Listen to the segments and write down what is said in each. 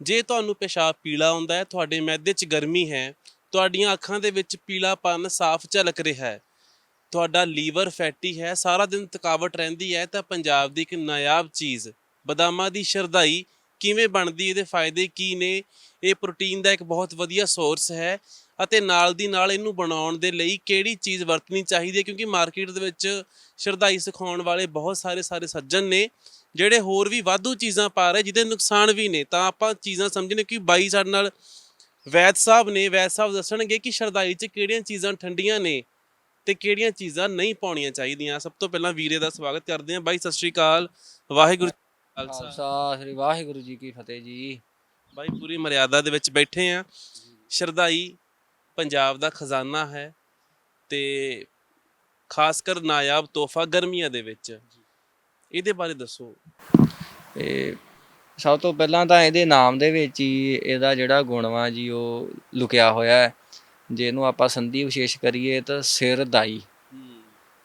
ਜੇ ਤੁਹਾਨੂੰ ਪਿਸ਼ਾਬ ਪੀਲਾ ਆਉਂਦਾ ਹੈ, ਤੁਹਾਡੇ ਮੈਦੇ 'ਚ ਗਰਮੀ ਹੈ, ਤੁਹਾਡੀਆਂ ਅੱਖਾਂ ਦੇ ਵਿੱਚ ਪੀਲਾਪਨ ਸਾਫ਼ ਝਲਕ ਰਿਹਾ ਹੈ, ਤੁਹਾਡਾ ਲੀਵਰ ਫੈਟੀ ਹੈ, ਸਾਰਾ ਦਿਨ ਥਕਾਵਟ ਰਹਿੰਦੀ ਹੈ, ਤਾਂ ਪੰਜਾਬ ਦੀ ਇੱਕ ਨਾਯਾਬ ਚੀਜ਼, ਬਦਾਮਾਂ ਦੀ ਸ਼ਰਧਾਈ ਕਿਵੇਂ ਬਣਦੀ, ਇਹਦੇ ਫਾਇਦੇ ਕੀ ਨੇ? ਇਹ ਪ੍ਰੋਟੀਨ ਦਾ ਇੱਕ ਬਹੁਤ ਵਧੀਆ ਸੋਰਸ ਹੈ ਅਤੇ ਨਾਲ ਦੀ ਨਾਲ ਇਹਨੂੰ ਬਣਾਉਣ ਦੇ ਲਈ ਕਿਹੜੀ ਚੀਜ਼ ਵਰਤਣੀ ਚਾਹੀਦੀ ਹੈ? ਕਿਉਂਕਿ ਮਾਰਕੀਟ ਦੇ ਵਿੱਚ ਸ਼ਰਧਾਈ ਸਿਖਾਉਣ ਵਾਲੇ ਬਹੁਤ ਸਾਰੇ ਸਾਰੇ ਸੱਜਣ ਨੇ ਜਿਹੜੇ ਹੋਰ ਵੀ ਵਾਧੂ ਚੀਜ਼ਾਂ ਪਾ ਰਹੇ ਜਿਹਦੇ ਨੁਕਸਾਨ ਵੀ ਨੇ ਤਾਂ ਆਪਾਂ ਚੀਜ਼ਾਂ ਸਮਝਣੇ ਕਿ ਬਾਈ ਸਾਡੇ ਨਾਲ ਵੈਦ ਸਾਹਿਬ ਨੇ ਵੈਦ ਸਾਹਿਬ ਦੱਸਣਗੇ ਕਿ ਸ਼ਰਧਾਈ 'ਚ ਕਿਹੜੀਆਂ ਚੀਜ਼ਾਂ ਠੰਡੀਆਂ ਨੇ ਤੇ ਕਿਹੜੀਆਂ ਚੀਜ਼ਾਂ ਨਹੀਂ ਪਾਉਣੀਆਂ ਚਾਹੀਦੀਆਂ। ਸਭ ਤੋਂ ਪਹਿਲਾਂ ਵੀਰੇ ਦਾ ਸਵਾਗਤ ਕਰਦੇ ਹਾਂ। ਬਾਈ ਸਤਿ ਸ਼੍ਰੀ ਅਕਾਲ। ਵਾਹਿਗੁਰੂ ਖਾਲਸਾ। ਸ੍ਰੀ ਵਾਹਿਗੁਰੂ ਜੀ ਕੀ ਫਤਿਹ ਜੀ। ਬਾਈ ਪੂਰੀ ਮਰਿਆਦਾ ਦੇ ਵਿੱਚ ਬੈਠੇ ਆ ਸ਼ਰਧਾਈ ਪੰਜਾਬ ਦਾ ਖਜ਼ਾਨਾ ਹੈ ਤੇ ਖਾਸ ਕਰ ਨਾਯਾਬ ਤੋਹਫਾ ਗਰਮੀਆਂ ਦੇ ਵਿੱਚ। ਇਹਦੇ ਬਾਰੇ ਦੱਸੋ। ਇਹ ਸਭ ਤੋਂ ਪਹਿਲਾਂ ਤਾਂ ਇਹਦੇ ਨਾਮ ਦੇ ਵਿੱਚ ਹੀ ਇਹਦਾ ਜਿਹੜਾ ਗੁਣ ਵਾ ਜੀ, ਉਹ ਲੁਕਿਆ ਹੋਇਆ ਹੈ। ਜੇ ਇਹਨੂੰ ਆਪਾਂ ਸੰਧੀ ਵਿਸ਼ੇਸ਼ ਕਰੀਏ ਤਾਂ ਸਿਰ ਦਾਈ।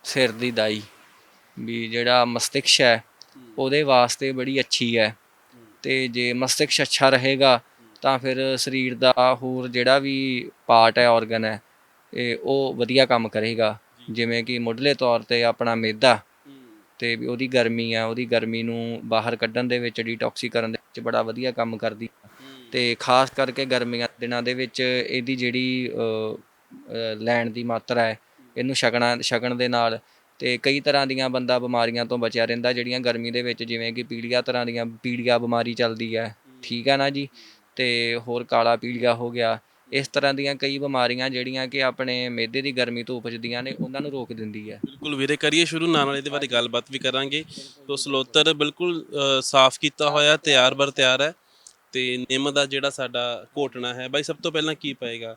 ਸਿਰ ਦੀ ਦਾਈ। ਵੀ ਜਿਹੜਾ ਮਸਤਿਸ਼ਕ ਹੈ, ਉਹਦੇ ਵਾਸਤੇ ਬੜੀ ਅੱਛੀ ਹੈ। ਤੇ ਜੇ ਮਸਤਿਸ਼ਕ ਅੱਛਾ ਰਹੇਗਾ, ਤਾਂ ਫਿਰ ਸਰੀਰ ਦਾ ਹੋਰ ਜਿਹੜਾ ਵੀ ਪਾਰਟ ਹੈ ਆਰਗਨ ਹੈ, ਇਹ ਉਹ ਵਧੀਆ ਕੰਮ ਕਰੇਗਾ। ਜਿਵੇਂ ਕਿ ਮੁੱਢਲੇ ਤੌਰ ਤੇ ਆਪਣਾ ਮੇਦਾ ਤੇ ਵੀ ਉਹਦੀ ਗਰਮੀ ਆ ਉਹਦੀ ਗਰਮੀ ਨੂੰ ਬਾਹਰ ਕੱਢਣ ਦੇ ਵਿੱਚ ਡੀਟੌਕਸੀ ਕਰਨ ਦੇ ਵਿੱਚ ਬੜਾ ਵਧੀਆ ਕੰਮ ਕਰਦੀ ਤੇ ਖਾਸ ਕਰਕੇ ਗਰਮੀਆਂ ਦੇ ਦਿਨਾਂ ਦੇ ਵਿੱਚ ਇਹਦੀ ਜਿਹੜੀ ਲੈਣ ਦੀ ਮਾਤਰਾ ਹੈ ਇਹਨੂੰ ਛਕਣਾ ਛਕਣ ਦੇ ਨਾਲ ਤੇ ਕਈ ਤਰ੍ਹਾਂ ਦੀਆਂ ਬੰਦਾ ਬਿਮਾਰੀਆਂ ਤੋਂ ਬਚਿਆ ਰਹਿੰਦਾ ਜਿਹੜੀਆਂ ਗਰਮੀ ਦੇ ਵਿੱਚ ਜਿਵੇਂ ਕਿ ਪੀਲੀਆ ਤਰ੍ਹਾਂ ਦੀਆਂ ਪੀਲੀਆ ਬਿਮਾਰੀ ਚੱਲਦੀ ਹੈ। ਠੀਕ ਹੈ ਨਾ ਜੀ? ਤੇ ਹੋਰ ਕਾਲਾ ਪੀਲੀਆ ਹੋ ਗਿਆ ਇਸ ਤਰ੍ਹਾਂ ਦੀਆਂ ਕਈ ਬਿਮਾਰੀਆਂ ਜਿਹੜੀਆਂ ਕਿ ਆਪਣੇ ਮਿਹਦੇ ਦੀ ਗਰਮੀ ਤੋਂ ਉਪਜਦੀਆਂ ਨੇ ਉਹਨਾਂ ਨੂੰ ਰੋਕ ਦਿੰਦੀ ਹੈ। ਬਿਲਕੁਲ ਵੀਰੇ ਕਰੀਏ ਸ਼ੁਰੂ ਨਾਲ ਨਾਲ ਇਹਦੇ ਬਾਰੇ ਗੱਲਬਾਤ ਵੀ ਕਰਾਂਗੇ। ਤੋ ਸਲੋਤਰ ਬਿਲਕੁਲ ਸਾਫ਼ ਕੀਤਾ ਹੋਇਆ ਤਿਆਰ ਬਰ ਤਿਆਰ ਹੈ। ਤੇ ਨਿੰਮ ਦਾ ਜਿਹੜਾ ਸਾਡਾ ਘੋਟਣਾ ਹੈ ਬਾਈ ਸਭ ਤੋਂ ਪਹਿਲਾਂ ਕੀ ਪਏਗਾ?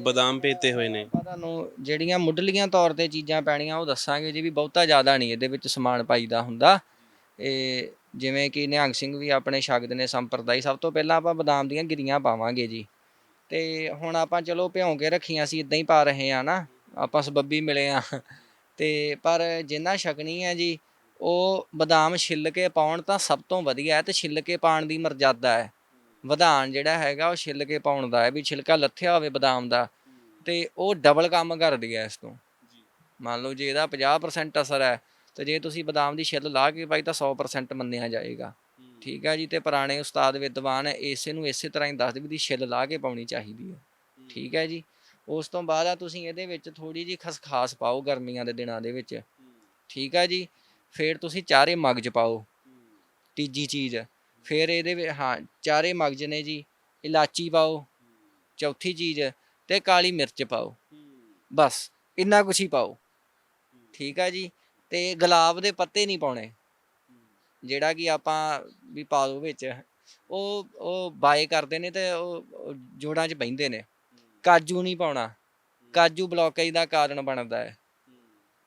ਬਦਾਮ ਪੇਤੇ ਹੋਏ ਨੇ। ਤੁਹਾਨੂੰ ਜਿਹੜੀਆਂ ਮੁੱਢਲੀਆਂ ਤੌਰ ਤੇ ਚੀਜ਼ਾਂ ਪੈਣੀਆਂ ਉਹ ਦੱਸਾਂਗੇ ਜੀ ਵੀ ਬਹੁਤਾ ਜ਼ਿਆਦਾ ਨਹੀਂ ਇਹਦੇ ਵਿੱਚ ਸਮਾਨ ਪਾਈਦਾ ਹੁੰਦਾ। ਇਹ ਜਿਵੇਂ ਕਿ ਨਿਹੰਗ ਸਿੰਘ ਵੀ ਆਪਣੇ ਸ਼ਗਦ ਨੇ ਸੰਪਰਦਾਈ ਸਭ ਤੋਂ ਪਹਿਲਾਂ ਆਪਾਂ ਬਦਾਮ ਦੀਆਂ ਗਿਰੀਆਂ ਪਾਵਾਂਗੇ ਜੀ। ਤੇ ਹੁਣ ਆਪਾਂ ਚਲੋ ਭਿਉਂ ਕੇ ਰੱਖੀਆਂ ਸੀ ਇਦਾਂ ਹੀ ਪਾ ਰਹੇ ਆ ਨਾ, ਆਪਾਂ ਸਬੱਬੀ ਮਿਲੇ ਆ ਤੇ ਪਰ ਜਿੰਨਾ ਛਕਣੀ ਹੈ ਜੀ, ਉਹ ਬਦਾਮ ਛਿੱਲ ਕੇ ਪਾਉਣ ਤਾਂ ਸਭ ਤੋਂ ਵਧੀਆ ਹੈ ਤੇ ਛਿੱਲ ਕੇ ਪਾਉਣ ਦੀ ਮਰਜ਼ਾਦਾ ਹੈ। ਵਿਧਾਨ ਜਿਹੜਾ ਹੈਗਾ, ਉਹ ਛਿੱਲ ਕੇ ਪਾਉਣ ਦਾ ਹੈ, ਵੀ ਛਿਲਕਾ ਲੱਥਿਆ ਹੋਵੇ ਬਦਾਮ ਦਾ, ਤੇ ਉਹ ਡਬਲ ਕੰਮ ਕਰਦੀ ਹੈ ਇਸ ਤੋਂ। ਮੰਨ ਲਓ ਜੇ ਇਹਦਾ 50% ਅਸਰ ਹੈ, ਤੇ ਜੇ ਤੁਸੀਂ ਬਦਾਮ ਦੀ ਛਿੱਲ ਲਾ ਕੇ ਪਾਈ ਤਾਂ 100% ਮੰਨਿਆ ਜਾਏਗਾ। ਠੀਕ ਹੈ ਜੀ ਤੇ ਪੁਰਾਣੇ ਉਸਤਾਦ ਵਿਦਵਾਨ ਇਸੇ ਨੂੰ ਇਸੇ ਤਰ੍ਹਾਂ ਹੀ ਦੱਸਦੇ ਵੀ ਦੀ ਛਿੱਲ ਲਾ ਕੇ ਪਾਉਣੀ ਚਾਹੀਦੀ ਹੈ। ਠੀਕ ਹੈ ਜੀ ਉਸ ਤੋਂ ਬਾਅਦ ਆ ਤੁਸੀਂ ਇਹਦੇ ਵਿੱਚ ਥੋੜੀ ਜੀ ਖਸਖਾਸ ਪਾਓ ਗਰਮੀਆਂ ਦੇ ਦਿਨਾਂ ਦੇ ਵਿੱਚ। ਠੀਕ ਹੈ ਜੀ ਫਿਰ ਤੁਸੀਂ ਚਾਰੇ ਮਗਜ ਪਾਓ। ਤੀਜੀ ਚੀਜ਼ ਫਿਰ ਇਹਦੇ ਵਿੱਚ ਹਾਂ ਚਾਰੇ ਮਗਜ ਨੇ ਜੀ ਇਲਾਚੀ ਪਾਓ ਚੌਥੀ ਚੀਜ਼ ਤੇ ਕਾਲੀ ਮਿਰਚ ਪਾਓ। ਬਸ ਇੰਨਾ ਕੁਛ ਹੀ ਪਾਓ। ਠੀਕ ਹੈ ਜੀ ਤੇ ਗੁਲਾਬ ਦੇ ਪੱਤੇ ਨਹੀਂ ਪਾਉਣੇ। ਜਿਹੜਾ ਕਿ ਆਪਾਂ ਵੀ ਪਾ ਦੋ ਵਿੱਚ, ਉਹ ਉਹ ਬਾਏ ਕਰਦੇ ਨੇ ਤੇ ਉਹ ਜੋੜਾਂ 'ਚ ਬਹਿੰਦੇ ਨੇ। ਕਾਜੂ ਨਹੀਂ ਪਾਉਣਾ। ਕਾਜੂ ਬਲੌਕੇਜ ਦਾ ਕਾਰਨ ਬਣਦਾ ਹੈ।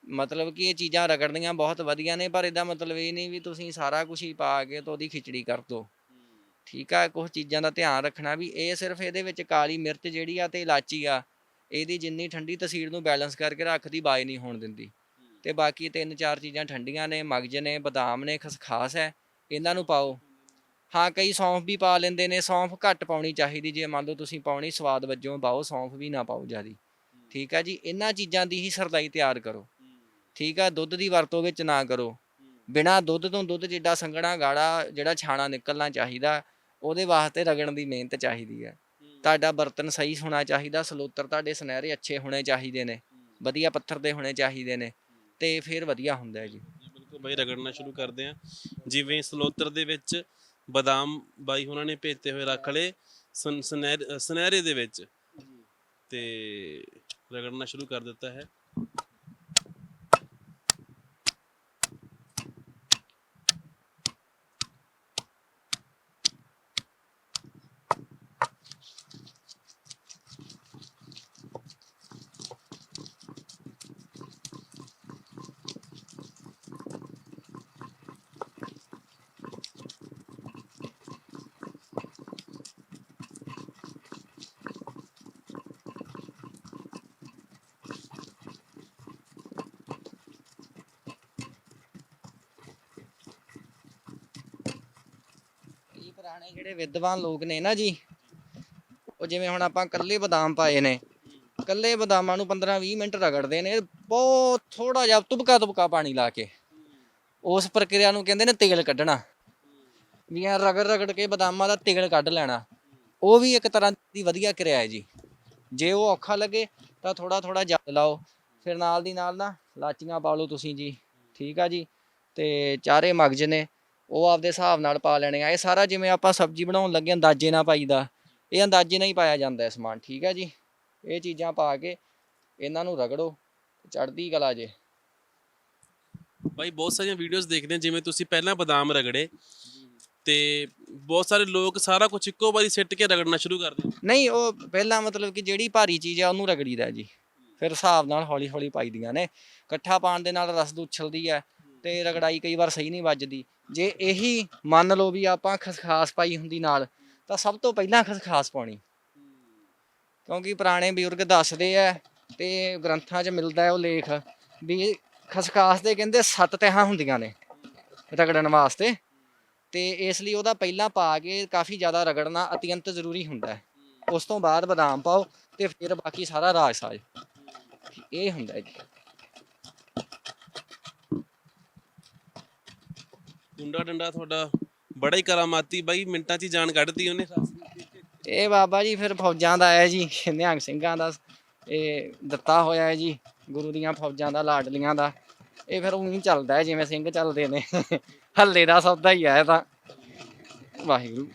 ਮਤਲਬ ਕਿ ਇਹ ਚੀਜ਼ਾਂ ਰਗੜਨੀਆਂ ਬਹੁਤ ਵਧੀਆ ਨੇ, ਪਰ ਇਹਦਾ ਮਤਲਬ ਇਹ ਨਹੀਂ ਵੀ ਤੁਸੀਂ ਸਾਰਾ ਕੁਝ ਹੀ ਪਾ ਕੇ ਤੇ ਉਹਦੀ ਖਿਚੜੀ ਕਰ ਦੋ। ਠੀਕ ਆ ਕੁਝ ਚੀਜ਼ਾਂ ਦਾ ਧਿਆਨ ਰੱਖਣਾ ਵੀ ਇਹ ਸਿਰਫ ਇਹਦੇ ਵਿੱਚ ਕਾਲੀ ਮਿਰਚ ਜਿਹੜੀ ਆ ਤੇ ਇਲਾਚੀ ਆ, ਇਹਦੀ ਜਿੰਨੀ ਠੰਡੀ ਤਸੀਰ ਨੂੰ ਬੈਲੈਂਸ ਕਰਕੇ ਰੱਖਦੀ ਬਾਈ ਨਹੀਂ ਹੋਣ ਦਿੰਦੀ। ਤੇ ਬਾਕੀ ਤਿੰਨ ਚਾਰ ਚੀਜ਼ਾਂ ਠੰਡੀਆਂ ਨੇ, ਮਗਜ ਨੇ, ਬਦਾਮ ਨੇ ਖਸਖਾਸ ਹੈ, ਇਹਨਾਂ ਨੂੰ ਪਾਓ। ਹਾਂ, ਕਈ ਸੌਂਫ ਵੀ ਪਾ ਲੈਂਦੇ ਨੇ, ਸੌਂਫ ਘੱਟ ਪਾਉਣੀ ਚਾਹੀਦੀ, ਜੇ ਮੰਨ ਲਓ ਤੁਸੀਂ ਪਾਉਣੀ ਸਵਾਦ ਵਜੋਂ ਪਾਓ, ਸੌਂਫ ਵੀ ਨਾ ਪਾਓ ਜਿਆਦੀ। ਠੀਕ ਆ ਜੀ, ਇਹਨਾਂ ਚੀਜ਼ਾਂ ਦੀ ਹੀ ਸਰਦਾਈ ਤਿਆਰ ਕਰੋ। ਠੀਕ ਆ ਦੁੱਧ ਦੀ ਵਰਤੋਂ ਵਿੱਚ ਨਾ ਕਰੋ। ਬਿਨਾ ਦੁੱਧ ਤੋਂ ਦੁੱਧ ਜਿੱਡਾ ਸੰਘਣਾ, ਗਾੜਾ, ਜਿਹੜਾ ਛਾਣਾ ਨਿਕਲਣਾ ਚਾਹੀਦਾ, ਉਹਦੇ ਵਾਸਤੇ ਰਗਣ ਦੀ ਮਿਹਨਤ ਚਾਹੀਦੀ ਹੈ। ਤੁਹਾਡਾ ਬਰਤਨ ਸਹੀ ਹੋਣਾ ਚਾਹੀਦਾ, ਸਲੋਤਰ ਤੁਹਾਡੇ ਸੁਨਹਿਰੇ ਅੱਛੇ ਹੋਣੇ ਚਾਹੀਦੇ ਨੇ, ਵਧੀਆ ਪੱਥਰ ਦੇ ਹੋਣੇ ਚਾਹੀਦੇ ਨੇ। ਤੇ ਫਿਰ ਵਧੀਆ ਹੁੰਦਾ ਹੈ ਜੀ। ਬਿਲਕੁਲ ਬਾਈ ਰਗੜਨਾ ਸ਼ੁਰੂ ਕਰਦੇ ਆ ਜਿਵੇਂ ਸਲੋਤਰ ਦੇ ਵਿੱਚ ਬਦਾਮ ਬਾਈ ਉਹਨਾਂ ਨੇ ਭੇਜਤੇ ਹੋਏ ਰੱਖ ਲਏ ਸੁਨ- ਸੁਨਹਿਰੇ ਦੇ ਵਿੱਚ। ਤੇ ਰਗੜਨਾ ਸ਼ੁਰੂ ਕਰ ਦਿੱਤਾ ਹੈ। ਪੁਰਾਣੇ ਜਿਹੜੇ ਵਿਦਵਾਨ ਲੋਕ ਨੇ ਨਾ ਜੀ, ਉਹ ਜਿਵੇਂ ਹੁਣ ਆਪਾਂ ਕੱਲੇ ਬਦਾਮ ਪਾਏ ਨੇ ਕੱਲੇ ਬਦਾਮਾਂ ਨੂੰ 15-20 ਮਿੰਟ ਰਗੜਦੇ ਨੇ, ਬਹੁਤ ਥੋੜਾ ਜਿਹਾ ਤੁਬਕਾ ਤੁਬਕਾ ਪਾਣੀ ਲਾ ਕੇ, ਉਸ ਪ੍ਰਕਿਰਿਆ ਨੂੰ ਕਹਿੰਦੇ ਨੇ ਤੇਲ ਕੱਢਣਾ, ਵੀ ਐਂ ਰਗੜ ਰਗੜ ਕੇ ਬਦਾਮਾਂ ਦਾ ਤੇਲ ਕੱਢ ਲੈਣਾ, ਉਹ ਵੀ ਇੱਕ ਤਰ੍ਹਾਂ ਦੀ ਵਧੀਆ ਕਿਰਿਆ ਹੈ ਜੀ, ਜੇ ਉਹ ਔਖਾ ਲੱਗੇ ਤਾਂ ਥੋੜਾ ਥੋੜਾ ਜਲ ਲਾਓ, ਫਿਰ ਨਾਲ ਦੀ ਨਾਲ ਨਾ ਲਾਚੀਆਂ ਪਾ ਲਓ ਤੁਸੀਂ ਜੀ, ਠੀਕ ਆ ਜੀ, ਤੇ ਚਾਰੇ ਮਗਜ ਨੇ ਉਹ ਆਪਦੇ ਹਿਸਾਬ ਨਾਲ ਪਾ ਲੈਣੇ ਆ। ਇਹ ਸਾਰਾ ਜਿਵੇਂ ਆਪਾਂ ਸਬਜ਼ੀ ਬਣਾਉਣ ਲੱਗੇ ਅੰਦਾਜ਼ੇ ਨਾਲ ਪਾਈਦਾ ਇਹ ਅੰਦਾਜ਼ੇ ਨਾਲ ਹੀ ਪਾਇਆ ਜਾਂਦਾ ਹੈ ਸਮਾਨ ਠੀਕ ਆ ਜੀ? ਇਹ ਚੀਜ਼ਾਂ ਪਾ ਕੇ ਇਹਨਾਂ ਨੂੰ ਰਗੜੋ ਚੜਦੀ ਕਲਾ ਜੇ। ਬਾਈ ਬਹੁਤ ਸਾਰੀਆਂ ਵੀਡੀਓਜ਼ ਦੇਖਦੇ ਹਾਂ ਜਿਵੇਂ ਤੁਸੀਂ ਪਹਿਲਾਂ ਬਦਾਮ ਰਗੜੇ ਤੇ ਬਹੁਤ ਸਾਰੇ ਲੋਕ ਸਾਰਾ ਕੁਝ ਇੱਕੋ ਵਾਰੀ ਸਿੱਟ ਕੇ ਰਗੜਨਾ ਸ਼ੁਰੂ ਕਰ ਦਿੰਦੇ ਨਹੀਂ ਉਹ ਪਹਿਲਾਂ ਮਤਲਬ ਕਿ ਜਿਹੜੀ ਭਾਰੀ ਚੀਜ਼ ਆ ਉਹਨੂੰ ਰਗੜੀਦਾ ਜੀ। ਫਿਰ ਹਿਸਾਬ ਨਾਲ ਹੌਲੀ ਹੌਲੀ ਪਾਈਦੀਆਂ ਨੇ। ਇਕੱਠਾ ਪਾਣ ਦੇ ਨਾਲ ਰਸ ਉਛਲਦੀ ਹੈ ਤੇ ਰਗੜਾਈ ਕਈ ਵਾਰ ਸਹੀ ਨਹੀਂ ਵੱਜਦੀ। ਜੇ ਇਹੀ ਮੰਨ ਲਓ ਵੀ ਆਪਾਂ ਖਸਖਾਸ ਪਾਈ ਹੁੰਦੀ ਨਾਲ, ਤਾਂ ਸਭ ਤੋਂ ਪਹਿਲਾਂ ਖਸਖਾਸ ਪਾਉਣੀ। ਕਿਉਂਕਿ ਪੁਰਾਣੇ ਬਜ਼ੁਰਗ ਦੱਸਦੇ ਆ ਤੇ ਗ੍ਰੰਥਾਂ 'ਚ ਮਿਲਦਾ ਉਹ ਲੇਖ ਵੀ ਖਸਖਾਸ ਦੇ ਕਹਿੰਦੇ ਸੱਤ ਤਹਾਂ ਹੁੰਦੀਆਂ ਨੇ ਰਗੜਨ ਵਾਸਤੇ। ਤੇ ਇਸ ਲਈ ਉਹਦਾ ਪਹਿਲਾਂ ਪਾ ਕੇ ਕਾਫੀ ਜ਼ਿਆਦਾ ਰਗੜਨਾ ਅਤਿਅੰਤ ਜ਼ਰੂਰੀ ਹੁੰਦਾ ਹੈ। ਉਸ ਤੋਂ ਬਾਅਦ ਬਦਾਮ ਪਾਓ ਤੇ ਫਿਰ ਬਾਕੀ ਸਾਰਾ ਰਾਜ ਸਾਜ। ਇਹ ਹੁੰਦਾ ਜੀ। ਕੁੰਡਾ ਡੰਡਾ ਤੁਹਾਡਾ ਬੜਾ ਹੀ ਕਰਾਮਾਤੀ, ਬਾਈ ਮਿੰਟਾਂ 'ਚ ਹੀ ਜਾਨ ਕੱਢਤੀ ਉਹਨੇ। ਇਹ ਬਾਬਾ ਜੀ ਫਿਰ ਫੌਜਾਂ ਦਾ ਹੈ ਜੀ, ਨਿਹੰਗ ਸਿੰਘਾਂ ਦਾ। ਇਹ ਦਿੱਤਾ ਹੋਇਆ ਹੈ ਜੀ, ਗੁਰੂ ਦੀਆਂ ਫੌਜਾਂ ਦਾ, ਲਾਡਲੀਆਂ ਦਾ। ਇਹ ਫਿਰ ਉਹੀ ਚੱਲਦਾ ਹੈ, ਜਿਵੇਂ ਸਿੰਘ ਚੱਲਦੇ ਨੇ। ਹੱਲੇ ਦਾ ਸੌਦਾ ਹੀ ਹੈ ਇਹ ਤਾਂ। ਵਾਹਿਗੁਰੂ।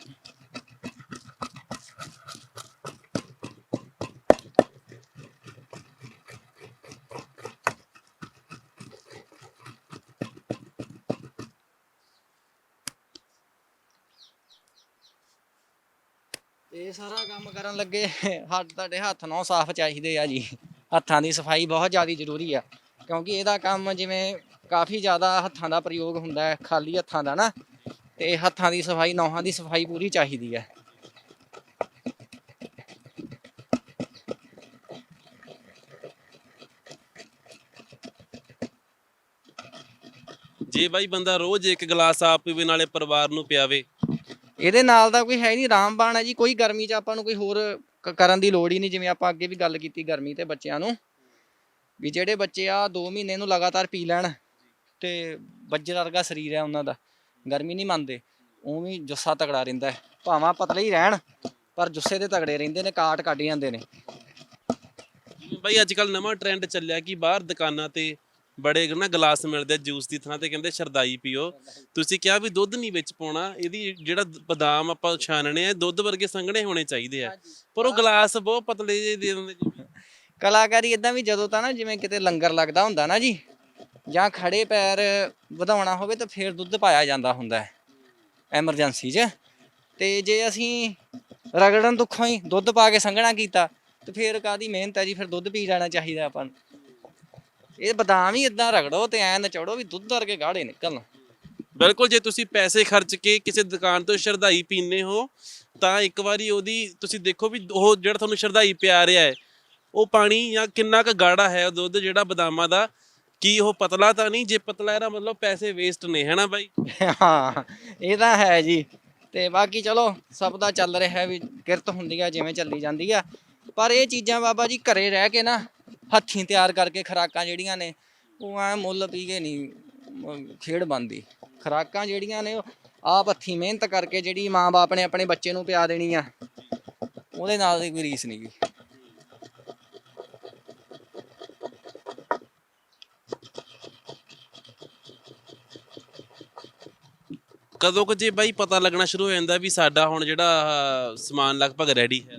ਇਹ ਸਾਰਾ ਕੰਮ ਕਰਨ ਲੱਗੇ। ਹੱਥ ਤੁਹਾਡੇ ਹੱਥ ਨੌ ਸਾਫ਼ ਚਾਹੀਦੇ ਆ ਜੀ। ਹੱਥਾਂ ਦੀ ਸਫ਼ਾਈ ਬਹੁਤ ਜ਼ਿਆਦਾ ਜ਼ਰੂਰੀ ਆ। ਕਿਉਂਕਿ ਇਹਦਾ ਕੰਮ ਜਿਵੇਂ ਕਾਫੀ ਜ਼ਿਆਦਾ ਹੱਥਾਂ ਦਾ ਪ੍ਰਯੋਗ ਹੁੰਦਾ ਹੈ, ਖਾਲੀ ਹੱਥਾਂ ਦਾ ਨਾ। ਤੇ ਹੱਥਾਂ ਦੀ ਸਫ਼ਾਈ ਨੌਹਾਂ ਦੀ ਸਫ਼ਾਈ ਪੂਰੀ ਚਾਹੀਦੀ ਹੈ ਜੇ ਬਾਈ ਬੰਦਾ ਰੋਜ਼ ਇੱਕ ਗਲਾਸ ਆਪ ਪੀਵੇ, ਨਾਲੇ ਪਰਿਵਾਰ ਨੂੰ ਪਿਆਵੇ। ਇਹਦੇ ਨਾਲ ਦਾ ਕੋਈ ਹੈ ਨਹੀਂ ਰਾਮਬਾਣ ਹੈ ਜੀ, ਕੋਈ ਗਰਮੀ 'ਚ ਆਪਾਂ ਨੂੰ ਕੋਈ ਹੋਰ ਕ- ਕਰਨ ਦੀ ਲੋੜ ਹੀ ਨਹੀਂ, ਜਿਵੇਂ ਆਪਾਂ ਅੱਗੇ ਵੀ ਗੱਲ ਕੀਤੀ ਗਰਮੀ ਤੇ ਬੱਚਿਆਂ ਨੂੰ, ਵੀ ਜਿਹੜੇ ਬੱਚੇ ਆ 2 ਮਹੀਨੇ ਨੂੰ ਲਗਾਤਾਰ ਪੀ ਲੈਣ ਤੇ ਬੱਜਰ ਵਰਗਾ ਸਰੀਰ ਹੈ ਉਹਨਾਂ ਦਾ, ਗਰਮੀ ਨਹੀਂ ਮੰਨਦੇ, ਉਵੇਂ ਹੀ ਜੁੱਸਾ ਤਗੜਾ ਰਹਿੰਦਾ ਹੈ, ਭਾਵਾਂ ਪਤਲੇ ਹੀ ਰਹਿਣ, ਪਰ ਜੁੱਸੇ ਦੇ ਤਗੜੇ ਰਹਿੰਦੇ ਨੇ, ਕਾਟ ਕੱਢ ਜਾਂਦੇ ਨੇ। ਜਿਵੇਂ ਬਾਈ ਅੱਜ ਕੱਲ ਨਵਾਂ ਟ੍ਰੈਂਡ ਚੱਲਿਆ ਕਿ ਬਾਹਰ ਦੁਕਾਨਾਂ ਤੇ ਬੜੇ ਨਾ ਗਲਾਸ ਮਿਲਦੇ ਜੂਸ ਦੀ ਥਾਂ ਤੇ ਕਹਿੰਦੇ ਸ਼ਰਦਾਈ ਪੀਓ। ਤੁਸੀਂ ਕਿਹਾ ਵੀ ਦੁੱਧ ਨਹੀਂ ਵਿੱਚ ਪਾਉਣਾ ਇਹਦੀ ਜਿਹੜਾ ਬਦਾਮ ਆਪਾਂ ਛਾਨਣੇ ਆ ਦੁੱਧ ਵਰਗੇ ਸੰਘਣੇ ਹੋਣੇ ਚਾਹੀਦੇ ਆ। ਪਰ ਉਹ ਗਲਾਸ ਬਹੁਤ ਪਤਲੇ ਜਿਹੇ ਦੇ ਦਿੰਦੇ ਜੀ। ਕਲਾਕਾਰੀ ਇਦਾਂ ਵੀ ਜਦੋਂ ਤਾਂ ਨਾ ਜਿਵੇਂ ਕਿਤੇ ਲੰਗਰ ਲੱਗਦਾ ਹੁੰਦਾ ਨਾ ਜੀ ਜਾਂ ਖੜੇ ਪੈਰ ਵਧਾਉਣਾ ਹੋਵੇ ਤਾਂ ਫਿਰ ਦੁੱਧ ਪਾਇਆ ਜਾਂਦਾ ਹੁੰਦਾ ਹੈ ਐਮਰਜੈਂਸੀ 'ਚ। ਤੇ ਜੇ ਅਸੀਂ ਰਗੜਨ ਦੁੱਖੋਂ ਹੀ ਦੁੱਧ ਪਾ ਕੇ ਸੰਘਣਾ ਕੀਤਾ ਤੇ ਫਿਰ ਕਾਦੀ ਮਿਹਨਤ ਹੈ ਜੀ ਫਿਰ ਦੁੱਧ ਪੀ ਜਾਣਾ ਚਾਹੀਦਾ ਆਪਾਂ ਨੂੰ। ਇਹ ਬਦਾਮ ਹੀ ਇਦਾਂ ਰਗੜੋ ਤੇ ਐਂ ਨਚੋੜੋ ਵੀ ਦੁੱਧ ਵਰਗੇ ਗਾੜੇ ਨਿਕਲਣ। ਬਿਲਕੁਲ ਜੇ ਤੁਸੀਂ ਪੈਸੇ ਖਰਚ ਕੇ ਕਿਸੇ ਦੁਕਾਨ ਤੋਂ ਸ਼ਰਦਾਈ ਪੀਨੇ ਹੋ ਤਾਂ ਇੱਕ ਵਾਰੀ ਉਹਦੀ ਤੁਸੀਂ ਦੇਖੋ ਵੀ ਉਹ ਜਿਹੜਾ ਤੁਹਾਨੂੰ ਸ਼ਰਦਾਈ ਪਿਆ ਰਿਹਾ ਹੈ ਉਹ ਪਾਣੀ ਜਾਂ ਕਿੰਨਾ ਕੁ ਗਾੜਾ ਹੈ ਦੁੱਧ ਜਿਹੜਾ ਬਦਾਮਾਂ ਦਾ ਕੀ ਉਹ ਪਤਲਾ ਤਾਂ ਨਹੀਂ? ਜੇ ਪਤਲਾ ਇਹਦਾ ਮਤਲਬ ਪੈਸੇ ਵੇਸਟ ਨੇ ਹੈਨਾ ਬਾਈ? ਹਾਂ ਇਹ ਤਾਂ ਹੈ ਜੀ। ਤੇ ਬਾਕੀ ਚਲੋ ਸਭ ਦਾ ਚੱਲ ਰਿਹਾ ਵੀ ਕਿਰਤ ਹੁੰਦੀ ਆ ਜਿਵੇਂ ਚੱਲੀ ਜਾਂਦੀ ਆ। ਪਰ ਇਹ ਚੀਜ਼ਾਂ ਬਾਬਾ ਜੀ ਘਰੇ ਰਹਿ ਕੇ ਨਾ ਹੱਥੀਂ ਤਿਆਰ ਕਰਕੇ ਖਰਾਕਾਂ ਜਿਹੜੀਆਂ ਨੇ, ਉਹ ਐ ਮੁੱਲ ਪੀ ਕੇ ਨਹੀਂ ਖੇਡ ਬਣਦੀ। ਖਰਾਕਾਂ ਜਿਹੜੀਆਂ ਨੇ, ਉਹ ਆਪ ਹੱਥੀਂ ਮਿਹਨਤ ਕਰਕੇ ਜਿਹੜੀ ਮਾਂ-ਬਾਪ ਨੇ ਆਪਣੇ ਬੱਚੇ ਨੂੰ ਪਿਆ ਦੇਣੀ ਆ, ਉਹਦੇ ਨਾਲ ਦੀ ਕੋਈ ਰੀਸ ਨਹੀਂ ਗੀ। ਕਦੋਂ ਕੁ ਜੇ ਬਾਈ ਪਤਾ ਲੱਗਣਾ ਸ਼ੁਰੂ ਹੋ ਜਾਂਦਾ ਵੀ ਸਾਡਾ ਹੁਣ ਜਿਹੜਾ ਸਮਾਨ ਲਗਭਗ ਰੈਡੀ ਹੈ।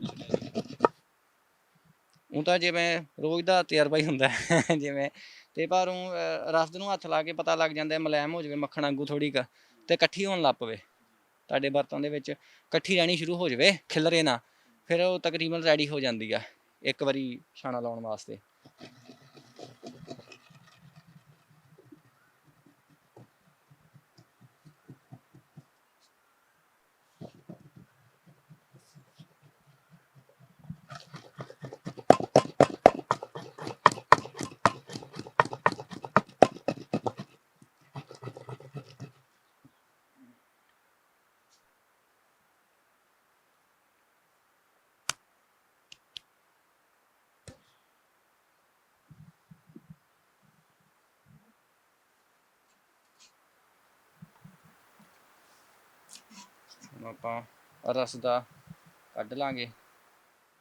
ਉਹ ਤਾਂ ਜਿਵੇਂ ਰੋਜ਼ ਦਾ ਤਜਰਬਾ ਹੀ ਹੁੰਦਾ ਹੈ ਜਿਵੇਂ ਤੇ ਪਰ ਉਹ ਰਸਦ ਨੂੰ ਹੱਥ ਲਾ ਕੇ ਪਤਾ ਲੱਗ ਜਾਂਦਾ ਹੈ, ਮੁਲਾਇਮ ਹੋ ਜਾਵੇ ਮੱਖਣ ਵਾਂਗੂ ਥੋੜੀ ਕ ਤੇ ਇਕੱਠੀ ਹੋਣ ਲੱਗ ਪਵੇ। ਤੁਹਾਡੇ ਬਰਤਨ ਦੇ ਵਿੱਚ ਇਕੱਠੀ ਰਹਿਣੀ ਸ਼ੁਰੂ ਹੋ ਜਾਵੇ ਖਿਲਰੇ ਨਾ ਫਿਰ ਉਹ ਤਕਰੀਬਨ ਰੈਡੀ ਹੋ ਜਾਂਦੀ ਆ ਇੱਕ ਵਾਰੀ ਛਾਣਾ ਲਾਉਣ ਵਾਸਤੇ। ਆਪਾਂ ਰਸ ਦਾ ਕੱਢ ਲਾਂਗੇ।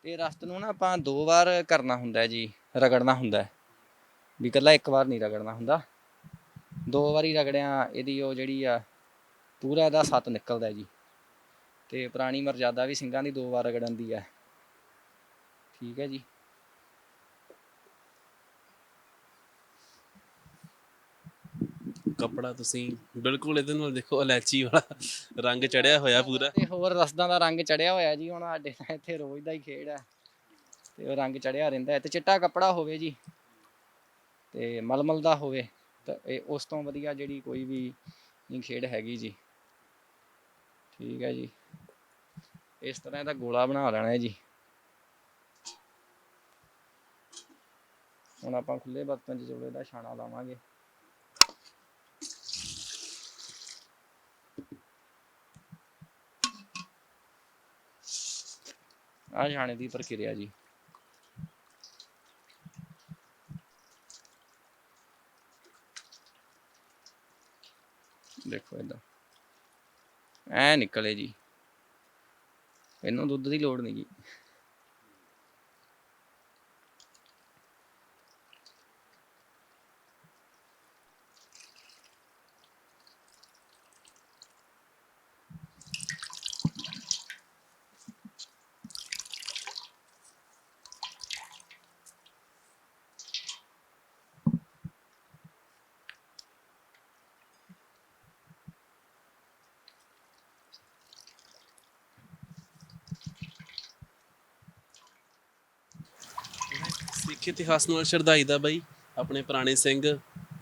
ਤੇ ਰਸਤ ਨੂੰ ਨਾ ਆਪਾਂ ਦੋ ਵਾਰ ਕਰਨਾ ਹੁੰਦਾ ਹੈ ਜੀ, ਰਗੜਨਾ ਹੁੰਦਾ। ਹੈ ਵੀ ਇਕੱਲਾ ਇੱਕ ਵਾਰ ਨਹੀਂ ਰਗੜਨਾ ਹੁੰਦਾ। ਦੋ ਵਾਰੀ ਰਗੜਿਆ ਇਹਦੀ ਉਹ ਜਿਹੜੀ ਆ, ਪੂਰਾ ਇਹਦਾ ਸੱਤ ਨਿਕਲਦਾ ਜੀ। ਤੇ ਪੁਰਾਣੀ ਮਰਜ਼ਾਦਾ ਵੀ ਸਿੰਘਾਂ ਦੀ ਦੋ ਵਾਰ ਰਗੜਨ ਦੀ ਹੈ ਠੀਕ ਹੈ ਜੀ। ਕੱਪੜਾ ਤੁਸੀਂ ਬਿਲਕੁਲ ਇਹਦੇ ਨਾਲ ਦੇਖੋ ਇਲਾਇਚੀ ਵਾਲਾ ਰੰਗ ਚੜਿਆ ਹੋਇਆ ਪੂਰਾ। ਤੇ ਹੋਰ ਰਸਦਾਂ ਦਾ ਰੰਗ ਚੜਿਆ ਹੋਇਆ ਜੀ, ਹੁਣ ਸਾਡੇ ਤਾਂ ਇੱਥੇ ਰੋਜ਼ ਦਾ ਹੀ ਖੇਡ ਹੈ ਤੇ ਉਹ ਰੰਗ ਚੜਿਆ ਰਹਿੰਦਾ ਹੈ ਤੇ ਚਿੱਟਾ ਕੱਪੜਾ ਹੋਵੇ ਜੀ, ਤੇ ਮਲਮਲ ਦਾ ਹੋਵੇ, ਤਾਂ ਇਹ ਉਸ ਤੋਂ ਵਧੀਆ ਜਿਹੜੀ ਕੋਈ ਵੀ ਨਹੀਂ ਖੇਡ ਹੈਗੀ ਜੀ। ਠੀਕ ਹੈ ਜੀ। ਇਸ ਤਰ੍ਹਾਂ ਇਹਦਾ ਗੋਲਾ ਬਣਾ ਲੈਣਾ ਹੈ ਜੀ। ਹੁਣ ਆਪਾਂ ਖੁੱਲੇ ਬਰਤਨ 'ਚ ਜੋੜੇ ਦਾ ਛਾਣਾ ਲਾਵਾਂਗੇ। ਆ ਛਾਣੇ ਦੀ ਪ੍ਰਕਿਰਿਆ ਜੀ। ਦੇਖੋ ਇਦਾਂ ਐ ਨਿਕਲੇ ਜੀ। ਇਹਨੂੰ ਦੁੱਧ ਦੀ ਲੋੜ ਨਹੀਂ ਗੀ ਸਿੱਖ ਇਤਿਹਾਸ ਨਾਲ ਸ਼ਰਧਾਈ ਦਾ ਬਾਈ ਆਪਣੇ ਪੁਰਾਣੇ ਸਿੰਘ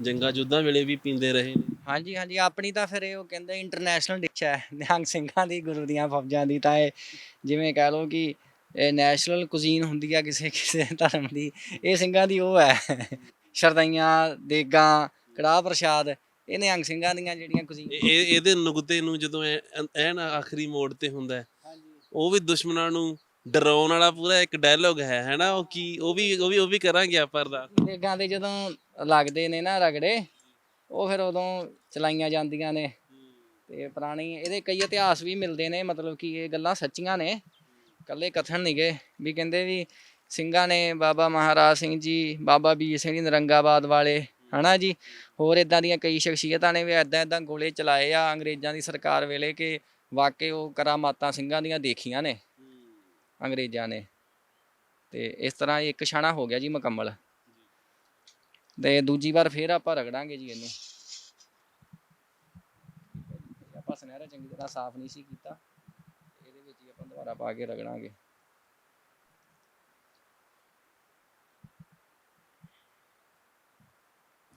ਜੰਗਾ ਜੁੱਧਾਂ ਵੇਲੇ ਵੀ ਪੀਂਦੇ ਰਹੇ ਨੇ। ਹਾਂਜੀ ਹਾਂਜੀ ਆਪਣੀ ਤਾਂ ਫਿਰ ਇਹ ਉਹ ਕਹਿੰਦੇ ਇੰਟਰਨੈਸ਼ਨਲ ਡਿਸ਼ ਹੈ ਨਿਹੰਗ ਸਿੰਘਾਂ ਦੀ ਗੁਰੂ ਦੀਆਂ ਫੌਜਾਂ ਦੀ ਤਾਂ ਇਹ ਜਿਵੇਂ ਕਹਿ ਲਓ ਕਿ ਇਹ ਨੈਸ਼ਨਲ ਕੁਜ਼ੀਨ ਹੁੰਦੀ ਆ ਕਿਸੇ ਕਿਸੇ ਧਰਮ ਦੀ ਇਹ ਸਿੰਘਾਂ ਦੀ ਉਹ ਹੈ। ਸ਼ਰਦਾਈਆਂ ਦੇਗਾਂ ਕੜਾਹ ਪ੍ਰਸ਼ਾਦ ਇਹ ਨਿਹੰਗ ਸਿੰਘਾਂ ਦੀਆਂ ਜਿਹੜੀਆਂ ਕੁਜ਼ੀਨ ਇਹ ਇਹ- ਇਹਦੇ ਨੁਕਤੇ ਨੂੰ ਜਦੋਂ ਐਨ ਆਖਰੀ ਮੋੜ ਤੇ ਹੁੰਦਾ ਉਹ ਵੀ ਦੁਸ਼ਮਣਾਂ ਨੂੰ ਡਰਾਉਣ ਵਾਲਾ ਪੂਰਾ ਇੱਕ ਡਾਇਲੋਗ ਹੈ ਹੈਨਾ ਉਹ ਕੀ, ਉਹ ਵੀ ਉਹ ਵੀ ਉਹ ਵੀ ਕਰਾਂਗੇ ਆਪਾਂ ਅਰਦਾਸ ਦੇਗਾਂ ਦੇ ਜਦੋਂ ਲੱਗਦੇ ਨੇ ਨਾ ਰਗੜੇ, ਉਹ ਫਿਰ ਉਦੋਂ ਚਲਾਈਆਂ ਜਾਂਦੀਆਂ ਨੇ। ਤੇ ਪੁਰਾਣੀ, ਇਹਦੇ ਕਈ ਇਤਿਹਾਸ ਵੀ ਮਿਲਦੇ ਨੇ, ਮਤਲਬ ਕਿ ਇਹ ਗੱਲਾਂ ਸੱਚੀਆਂ ਨੇ। ਕੱਲੇ ਕਥਨ ਨਹੀਂ ਗਏ ਵੀ ਕਹਿੰਦੇ ਵੀ ਸਿੰਘਾਂ ਨੇ ਬਾਬਾ ਮਹਾਰਾਜ ਸਿੰਘ ਜੀ, ਬਾਬਾ ਵੀਰ ਸਿੰਘ ਜੀ ਨਰੰਗਾਬਾਦ ਵਾਲੇ, ਹਨਾ ਜੀ? ਹੋਰ ਇਦਾਂ ਦੀਆਂ ਕਈ ਸ਼ਖਸੀਅਤਾਂ ਨੇ ਵੀ ਇਦਾਂ ਇਦਾਂ ਗੋਲੇ ਚਲਾਏ ਆ, ਅੰਗਰੇਜ਼ਾਂ ਦੀ ਸਰਕਾਰ ਵੇਲੇ ਕਿ ਵਾਕਈ ਉਹ ਕਰਾਮਾਤਾਂ ਸਿੰਘਾਂ ਦੀਆਂ ਦੇਖੀਆਂ ਨੇ। ਅੰਗਰੇਜ਼ਾਂ ਨੇ। ਤੇ ਇਸ ਤਰ੍ਹਾਂ ਇਹ ਇੱਕ ਛਾਣਾ ਹੋ ਗਿਆ ਜੀ ਮੁਕੰਮਲ। ਤੇ ਦੂਜੀ ਵਾਰ ਫੇਰ ਆਪਾਂ ਰਗੜਾਂਗੇ ਜੀ ਇਹਨੂੰ। ਆਪਾਂ ਸੁਨਹਿਰਾ ਚੰਗੀ ਤਰ੍ਹਾਂ ਸਾਫ਼ ਨਹੀਂ ਸੀ ਕੀਤਾ। ਇਹਦੇ ਵਿੱਚ ਹੀ ਆਪਾਂ ਦੁਬਾਰਾ ਪਾ ਕੇ ਰਗੜਾਂਗੇ।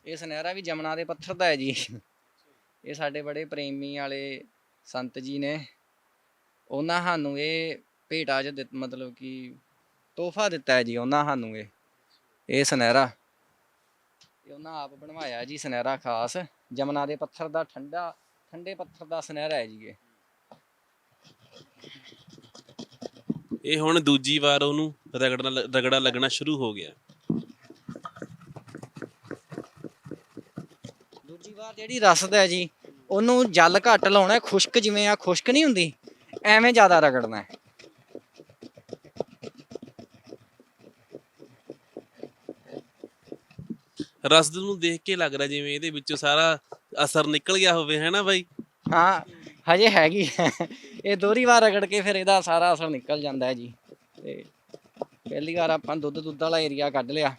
ਇਹ ਸੁਨਹਿਰਾ ਵੀ ਜਮਨਾ ਦੇ ਪੱਥਰ ਦਾ ਹੈ ਜੀ। ਇਹ ਸਾਡੇ ਬੜੇ ਪ੍ਰੇਮੀ ਵਾਲੇ ਸੰਤ ਜੀ ਨੇ। ਉਹਨਾਂ ਸਾਨੂੰ ਇਹ ਭੇਟਾ ਚ ਦਿੱਤ- ਮਤਲਬ ਕਿ ਤੋਹਫਾ ਦਿੱਤਾ ਹੈ ਜੀ ਉਹਨਾਂ ਸਾਨੂੰ ਇਹ ਇਹ ਸੁਨਹਿਰਾ। ਇਹ ਉਹਨਾਂ ਆਪ ਬਣਵਾਇਆ ਜੀ ਸੁਨਹਿਰਾ ਖਾਸ ਜਮਨਾ ਦੇ ਪੱਥਰ ਦਾ ਠੰਡਾ ਠੰਡੇ ਪੱਥਰ ਦਾ ਸੁਨਹਿਰਾ ਹੈ ਜੀ ਇਹ। ਇਹ ਹੁਣ ਦੂਜੀ ਵਾਰ ਉਹਨੂੰ ਰਗੜਨਾ ਰਗੜਾ ਲੱਗਣਾ ਸ਼ੁਰੂ ਹੋ ਗਿਆ। ਦੂਜੀ ਵਾਰ ਜਿਹੜੀ ਰਸਦ ਹੈ ਜੀ ਉਹਨੂੰ ਜਲ ਘੱਟ ਲਾਉਣਾ ਹੈ, ਖੁਸ਼ਕ ਜਿਵੇਂ ਆ ਖੁਸ਼ਕ ਨਹੀਂ ਹੁੰਦੀ ਐਵੇਂ ਜ਼ਿਆਦਾ ਰਗੜਨਾ ਹੈ। ਰਸਦ ਨੂੰ ਦੇਖ ਕੇ ਲੱਗ ਰਿਹਾ ਜਿਵੇਂ ਇਹਦੇ ਵਿੱਚੋਂ ਸਾਰਾ ਅਸਰ ਨਿਕਲ ਗਿਆ ਹੋਵੇ ਹੈਨਾ ਬਾਈ? ਹਾਂ, ਹਜੇ ਹੈਗੀ ਹੈ। ਇਹ ਦੋਹਰੀ ਵਾਰ ਰਗੜ ਕੇ ਫਿਰ ਇਹਦਾ ਸਾਰਾ ਅਸਰ ਨਿਕਲ ਜਾਂਦਾ ਹੈ ਜੀ। ਤੇ ਪਹਿਲੀ ਵਾਰ ਆਪਾਂ ਦੁੱਧ ਦੁੱਧ ਵਾਲਾ ਏਰੀਆ ਕੱਢ ਲਿਆ।